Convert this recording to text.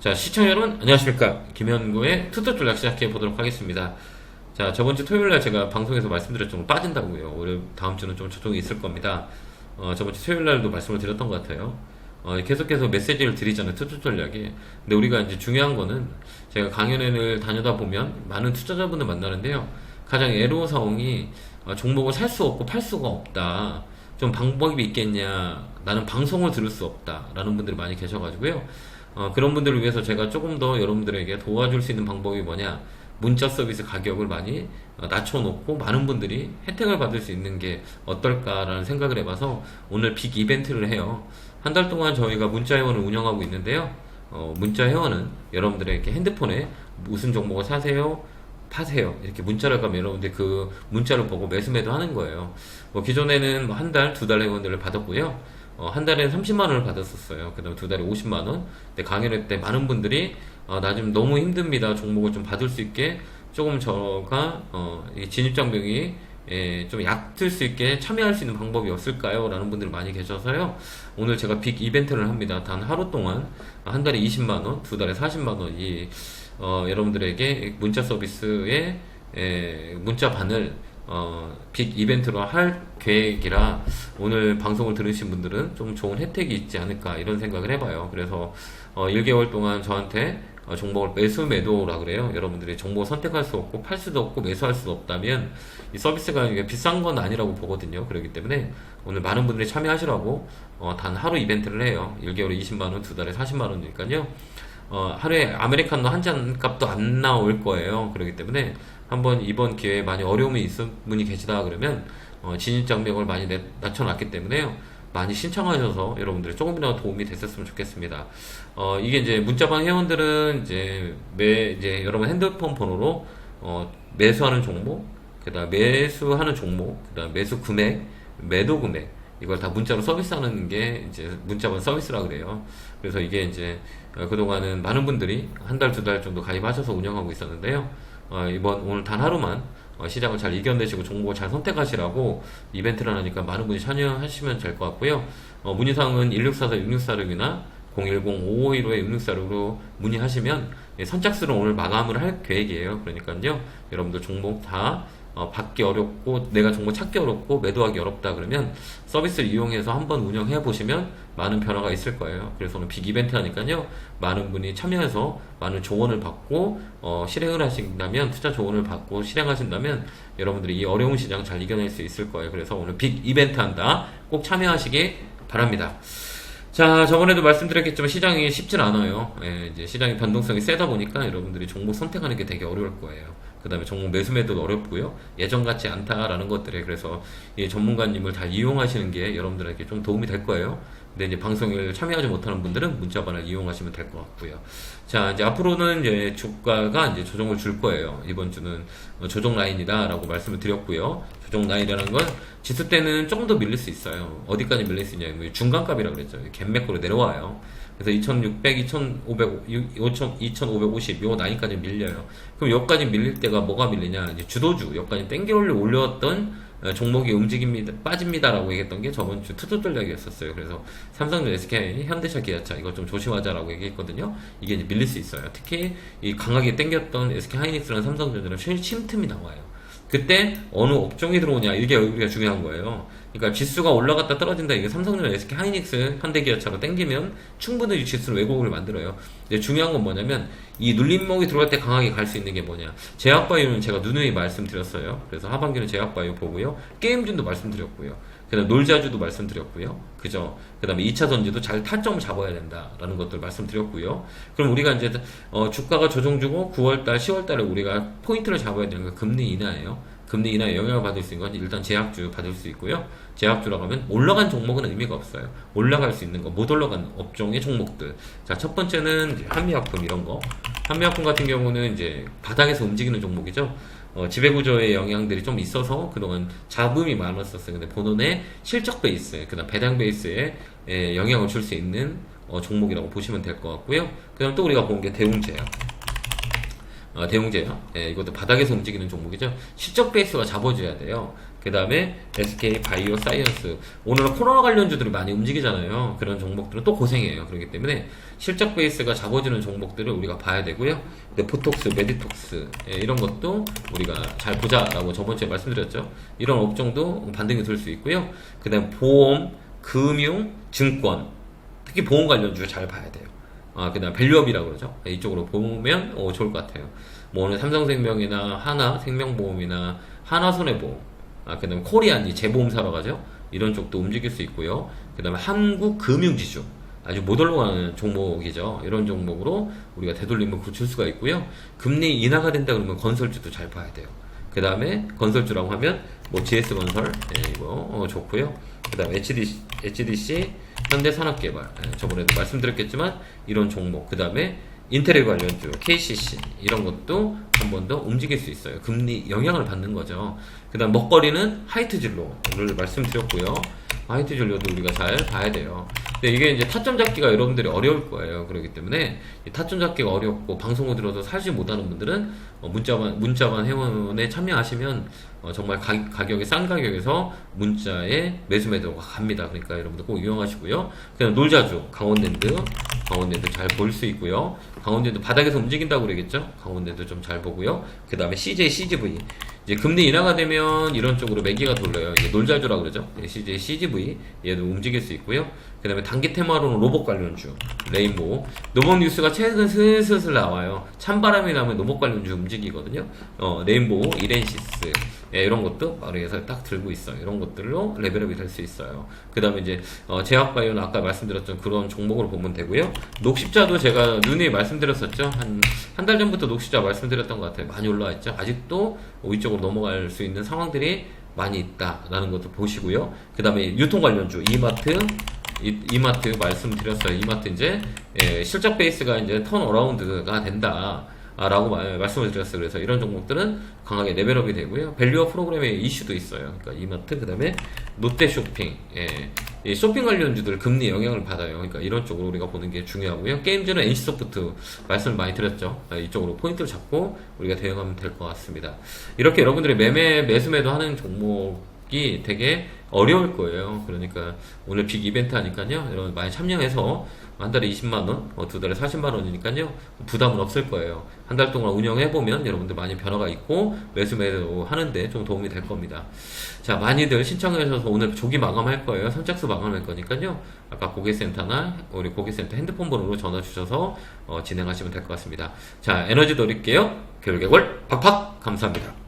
자, 시청자 여러분, 안녕하십니까. 김현구의 투투 전략 시작해 보도록 하겠습니다. 자, 저번 주 토요일 날 제가 방송에서 말씀드렸죠. 빠진다고요. 오늘 다음 주는 좀 조정이 있을 겁니다. 어, 저번 주 토요일 날도 말씀을 드렸던 것 같아요. 어, 계속해서 메시지를 드리잖아요. 투투 전략에. 근데 우리가 이제 중요한 거는 제가 강연회를 다녀다 보면 많은 투자자분들 만나는데요. 가장 애로사항이 어, 종목을 살 수 없고 팔 수가 없다. 좀 방법이 있겠냐. 나는 방송을 들을 수 없다. 라는 분들이 많이 계셔가지고요. 어, 그런 분들을 위해서 제가 조금 더 여러분들에게 도와줄 수 있는 방법이 뭐냐 문자 서비스 가격을 많이 어, 낮춰놓고 많은 분들이 혜택을 받을 수 있는 게 어떨까라는 생각을 해봐서 오늘 빅 이벤트를 해요 한 달 동안 저희가 문자 회원을 운영하고 있는데요 어, 문자 회원은 여러분들에게 핸드폰에 무슨 종목을 사세요 파세요. 이렇게 문자를 가면 여러분들 그 문자를 보고 매수 매도 하는 거예요. 뭐 기존에는 뭐한 달, 두 달 회원들을 받았고요. 어, 한 달에 30만 원을 받았었어요. 그 다음에 두 달에 50만 원. 근데 강연회 때 많은 분들이 어, 나 지금 너무 힘듭니다. 종목을 좀 받을 수 있게 조금 저가 어, 이 진입장벽이 예, 좀 얕을 수 있게 참여할 수 있는 방법이 없을까요? 라는 분들이 많이 계셔서요. 오늘 제가 빅 이벤트를 합니다. 단 하루 동안 한 달에 20만 원, 두 달에 40만 원, 이, 어, 여러분들에게 문자 서비스에, 에, 문자 반을 어, 빅 이벤트로 할 계획이라 오늘 방송을 들으신 분들은 좀 좋은 혜택이 있지 않을까 이런 생각을 해봐요. 그래서 어, 1개월 동안 저한테 어, 종목을 매수 매도라 그래요. 여러분들이 종목을 선택할 수 없고 팔 수도 없고 매수할 수도 없다면 이 서비스가 이게 비싼 건 아니라고 보거든요. 그렇기 때문에 오늘 많은 분들이 참여하시라고 어, 단 하루 이벤트를 해요. 1개월에 20만 원, 두 달에 40만 원이니까요. 어, 하루에 아메리카노 한 잔 값도 안 나올 거예요. 그렇기 때문에 한번 이번 기회에 많이 어려움이 있은 분이 계시다 그러면 어, 진입 장벽을 많이 내, 낮춰놨기 때문에요. 많이 신청하셔서 여러분들이 조금이라도 도움이 됐었으면 좋겠습니다. 어, 이게 이제 문자방 회원들은 이제 매, 이제 여러분 핸드폰 번호로 어, 매수하는 종목, 그 다음 매수하는 종목, 그 다음 매수 금액, 매도 금액, 이걸 다 문자로 서비스하는 게 이제 문자번 서비스라 그래요. 그래서 이게 이제 어, 그동안은 많은 분들이 한 달, 두 달 정도 가입하셔서 운영하고 있었는데요. 어, 이번 오늘 단 하루만 어, 시장을 잘 이겨내시고 종목을 잘 선택하시라고 이벤트를 하니까 많은 분이 참여하시면 될 것 같고요. 어, 문의사항은 1644-6646이나 010-5515-6646으로 문의하시면 예, 선착순은 오늘 마감을 할 계획이에요. 그러니까요. 여러분들 종목 다 어, 받기 어렵고 내가 정말 찾기 어렵고 매도하기 어렵다 그러면 서비스를 이용해서 한번 운영해 보시면 많은 변화가 있을 거예요. 그래서 오늘 빅 이벤트 하니까요. 많은 분이 참여해서 많은 조언을 받고 어, 실행을 하신다면 투자 조언을 받고 실행하신다면 여러분들이 이 어려운 시장 잘 이겨낼 수 있을 거예요. 그래서 오늘 빅 이벤트 한다. 꼭 참여하시기 바랍니다. 자, 저번에도 말씀드렸겠지만 시장이 쉽진 않아요. 예, 이제 시장의 변동성이 세다 보니까 여러분들이 종목 선택하는 게 되게 어려울 거예요. 그 다음에 종목 매수 매도도 어렵고요. 예전 같지 않다라는 것들에 그래서 이 전문가님을 다 이용하시는 게 여러분들에게 좀 도움이 될 거예요. 근데 이제 방송을 참여하지 못하는 분들은 문자반을 이용하시면 될 것 같고요. 자, 이제 앞으로는 이제 주가가 이제 조정을 줄 거예요. 이번 주는 어, 조정 라인이다라고 말씀을 드렸고요. 조정 라인이라는 건 지수 때는 조금 더 밀릴 수 있어요. 어디까지 밀릴 수 있냐? 면 중간값이라고 그랬죠. 갭맥으로 내려와요. 그래서 2600, 2500, 2550, 요 라인까지 밀려요. 그럼 여기까지 밀릴 때가 뭐가 밀리냐? 이제 주도주, 여기까지 땡겨 올려왔던 어, 종목이 움직입니다, 빠집니다라고 얘기했던 게 저번 주 투자 전략이었었어요. 그래서 삼성전, SK, 현대차, 기아차 이거 좀 조심하자라고 얘기했거든요. 이게 이제 밀릴 수 있어요. 특히 이 강하게 땡겼던 SK 하이닉스라는 삼성전자는 쉼틈이 나와요. 그때 어느 업종이 들어오냐 이게 우리가 중요한 거예요. 그러니까 지수가 올라갔다 떨어진다 이게 삼성전자, SK, 하이닉스, 현대기아차로 땡기면 충분히 지수를 왜곡을 만들어요. 근데 중요한 건 뭐냐면 이 눌림목이 들어갈 때 강하게 갈 수 있는 게 뭐냐. 제약바이오는 제가 누누이 말씀드렸어요. 그래서 하반기는 제약바이오 보고요. 게임준도 말씀드렸고요. 그다음 놀자주도 말씀드렸고요. 그죠? 그다음에 2차 전지도 잘 탈점을 잡아야 된다라는 것들 말씀드렸고요. 그럼 우리가 이제 어, 주가가 조정 주고 9월 달, 10월 달에 우리가 포인트를 잡아야 되는 건 금리 인하예요. 금리 인하에 영향을 받을 수 있는 건 일단 제약주 받을 수 있고요. 제약주라고 하면 올라간 종목은 의미가 없어요. 올라갈 수 있는 거, 못 올라간 업종의 종목들. 자, 첫 번째는 한미약품 이런 거. 한미약품 같은 경우는 이제 바닥에서 움직이는 종목이죠. 어, 지배구조의 영향들이 좀 있어서 그동안 잡음이 많았었어요. 근데 본원의 실적 베이스, 그 다음 배당 베이스에 에, 영향을 줄 수 있는 어, 종목이라고 보시면 될 것 같고요. 그 다음 또 우리가 본 게 대웅제약. 어, 대웅제요. 예, 이것도 바닥에서 움직이는 종목이죠. 실적 베이스가 잡아줘야 돼요. 그 다음에 SK 바이오 사이언스. 오늘은 코로나 관련주들이 많이 움직이잖아요. 그런 종목들은 또 고생해요. 그렇기 때문에 실적 베이스가 잡아주는 종목들을 우리가 봐야 되고요. 근데 보톡스, 메디톡스 예, 이런 것도 우리가 잘 보자라고 저번 주에 말씀드렸죠. 이런 업종도 반등이 될 수 있고요. 그 다음 보험, 금융, 증권 특히 보험 관련주 잘 봐야 돼요. 아, 그 다음 밸류업이라고 그러죠. 이쪽으로 보면 어, 좋을 것 같아요. 뭐 오늘 삼성생명이나 하나 생명보험이나 하나 손해보험, 아, 그 다음에 코리안 이 재보험사로 가죠. 이런 쪽도 움직일 수 있고요. 그 다음에 한국금융지주. 아주 못 올라가는 종목이죠. 이런 종목으로 우리가 되돌림을 굳힐 수가 있고요. 금리 인하가 된다 그러면 건설주도 잘 봐야 돼요. 그 다음에 건설주라고 하면 뭐 GS건설 예, 이거 어, 좋고요. 그 다음에 HDC, HDC 현대산업개발. 예, 저번에도 말씀드렸겠지만 이런 종목 그 다음에 인테리어 관련주 KCC 이런 것도 한 번 더 움직일 수 있어요. 금리 영향을 받는 거죠. 그 다음 먹거리는 하이트 진로를 말씀드렸고요. 하이트 진로도 우리가 잘 봐야 돼요. 근데 이게 이제 타점 잡기가 여러분들이 어려울 거예요. 그렇기 때문에 이 타점 잡기가 어렵고 방송을 들어도 사지 못하는 분들은 어, 문자만 문자만 회원에 참여하시면 어, 정말 가, 가격이 싼 가격에서 문자에 매수 매도가 갑니다. 그러니까 여러분들 꼭 이용하시고요. 그냥 놀자주 강원랜드 강원랜드 잘 볼 수 있고요. 강원랜드 바닥에서 움직인다고 그러겠죠. 강원랜드 좀 잘 보고 요. 그 다음에 CJ, CGV 이제 금리 인하가 되면 이런 쪽으로 매기가 돌려요. 이제 놀자주라 그러죠. 네, CJ, CGV 얘도 움직일 수 있고요. 그 다음에 단기 테마로는 로봇 관련주, 레인보우. 노봇 뉴스가 최근 슬슬 나와요. 찬바람이 나면 노봇 관련주 움직이거든요. 어, 레인보우, 이렌시스. 예, 이런 것도 마루에서 딱 들고 있어요. 이런 것들로 레벨업이 될 수 있어요. 그 다음에 이제, 어, 제약바이오는 아까 말씀드렸던 그런 종목으로 보면 되고요. 녹십자도 제가 눈에 말씀드렸었죠. 한, 한 달 전부터 녹십자 말씀드렸던 것 같아요. 많이 올라와 있죠. 아직도 위쪽으로 넘어갈 수 있는 상황들이 많이 있다라는 것도 보시고요. 그 다음에 유통 관련주, 이마트, 이, 이마트 말씀드렸어요. 이마트 이제 예, 실적 베이스가 이제 턴 어라운드가 된다. 아, 라고 말- 말씀을 드렸어요. 그래서 이런 종목들은 강하게 레벨업이 되고요. 밸류어 프로그램의 이슈도 있어요. 그러니까 이마트, 그 다음에 롯데 쇼핑, 예. 이 쇼핑 관련주들 금리 영향을 받아요. 그러니까 이런 쪽으로 우리가 보는 게 중요하고요. 게임주는 NC소프트 말씀을 많이 드렸죠. 아, 이쪽으로 포인트를 잡고 우리가 대응하면 될 것 같습니다. 이렇게 여러분들이 매매, 매수매도 하는 종목 이 되게 어려울 거예요. 그러니까 오늘 빅 이벤트 하니까요. 여러분 많이 참여해서 한 달에 20만원, 어, 두 달에 40만 원이니까요. 부담은 없을 거예요. 한 달 동안 운영해 보면 여러분들 많이 변화가 있고 매수 매도 하는데 좀 도움이 될 겁니다. 자, 많이들 신청해주셔서 오늘 조기 마감할 거예요. 선착수 마감할 거니까요. 아까 고객센터나 우리 고객센터 핸드폰 번호로 전화 주셔서 어, 진행하시면 될 것 같습니다. 자, 에너지 드릴게요. 결개골 팍팍 감사합니다.